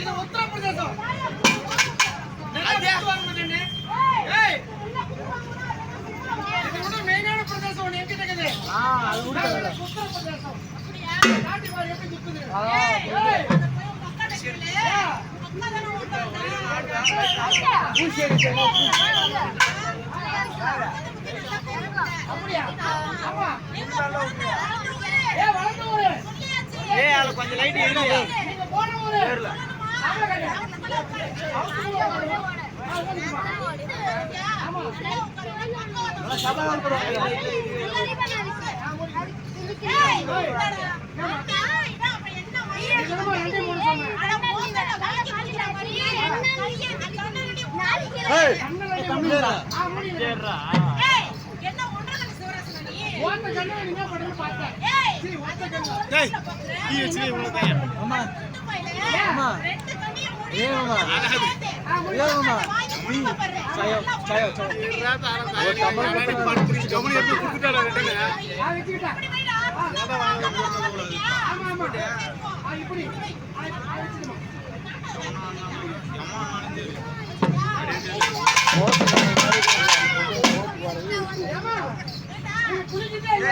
இது உத்தரப்பிரதேசம். மெயினான பிரதேசம் ஒண்ணு எங்கிட்ட இருக்குது. உத்தரப்பிரதேசம். நாட்டு பாரு எப்படி சுத்துது. கொஞ்சம் லைட் எரியுது அவங்க ஊரு வாங்க. ஆ, ஓடிக்குமா. கண்ணு நீங்க படுன்னு பார்த்தேன். சரி, ஓட்ட கண்ணு. நீ வச்சு இவ்வளவு பையன் அம்மா அம்மா சாயோ கவனி எடுத்து கொடுத்துட்டாடா ரெண்டுங்க ஆ. ஆமா, ஆமா. ஆ, இப்படி. ஆ?